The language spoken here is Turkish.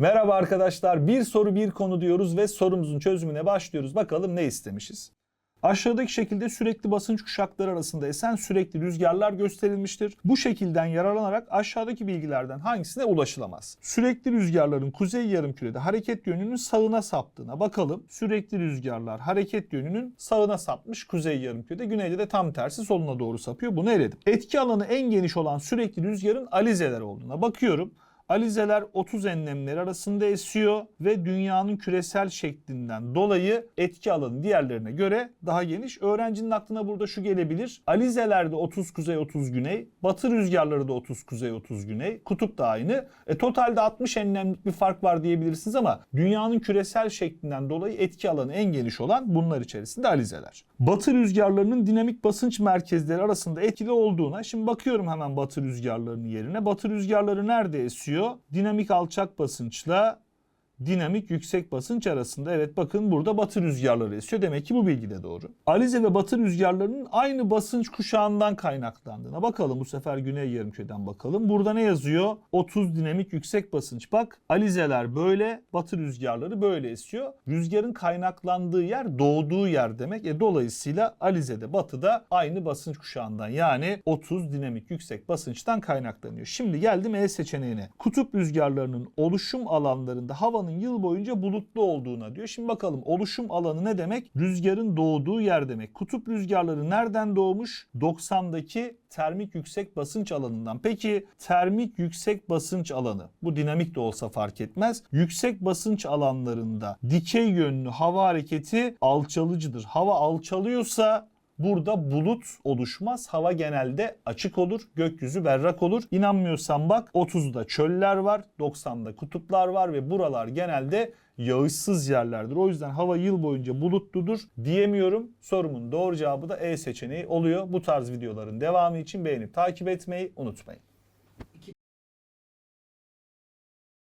Merhaba arkadaşlar. Bir soru bir konu diyoruz ve sorumuzun çözümüne başlıyoruz. Bakalım ne istemişiz? Aşağıdaki şekilde sürekli basınç kuşakları arasında esen sürekli rüzgarlar gösterilmiştir. Bu şekilden yararlanarak aşağıdaki bilgilerden hangisine ulaşılamaz? Sürekli rüzgarların kuzey yarımkürede hareket yönünün sağına saptığına bakalım. Sürekli rüzgarlar hareket yönünün sağına sapmış kuzey yarımkürede. Güneyde de tam tersi soluna doğru sapıyor. Bunu eledim. Etki alanı en geniş olan sürekli rüzgarın alizeler olduğuna bakıyorum. Alizeler 30 enlemleri arasında esiyor ve dünyanın küresel şeklinden dolayı etki alanı diğerlerine göre daha geniş. Öğrencinin aklına burada şu gelebilir. Alizelerde 30 kuzey 30 güney, batı rüzgarları da 30 kuzey 30 güney, kutup da aynı. E, totalde 60 enlemlik bir fark var diyebilirsiniz ama dünyanın küresel şeklinden dolayı etki alanı en geniş olan bunlar içerisinde alizeler. Batı rüzgarlarının dinamik basınç merkezleri arasında etkili olduğuna şimdi bakıyorum hemen batı rüzgarlarının yerine. Batı rüzgarları nerede esiyor? Dinamik alçak basınçla dinamik yüksek basınç arasında. Evet bakın burada batı rüzgarları esiyor. Demek ki bu bilgi de doğru. Alize ve batı rüzgarlarının aynı basınç kuşağından kaynaklandığına bakalım. Bu sefer güney yarımküreden bakalım. Burada ne yazıyor? 30 dinamik yüksek basınç. Bak alizeler böyle, batı rüzgarları böyle esiyor. Rüzgarın kaynaklandığı yer doğduğu yer demek. E dolayısıyla alizede batıda aynı basınç kuşağından yani 30 dinamik yüksek basınçtan kaynaklanıyor. Şimdi geldim E seçeneğine. Kutup rüzgarlarının oluşum alanlarında havanın yıl boyunca bulutlu olduğuna diyor. Şimdi bakalım oluşum alanı ne demek? Rüzgarın doğduğu yer demek. Kutup rüzgarları nereden doğmuş? 90'daki termik yüksek basınç alanından. Peki termik yüksek basınç alanı bu dinamik de olsa fark etmez. Yüksek basınç alanlarında dikey yönlü hava hareketi alçalıcıdır. Hava alçalıyorsa Burada bulut oluşmaz. Hava genelde açık olur. Gökyüzü berrak olur. İnanmıyorsan bak 30'da çöller var. 90'da kutuplar var ve buralar genelde yağışsız yerlerdir. O yüzden hava yıl boyunca bulutludur diyemiyorum. Sorumun doğru cevabı da E seçeneği oluyor. Bu tarz videoların devamı için beğenip takip etmeyi unutmayın.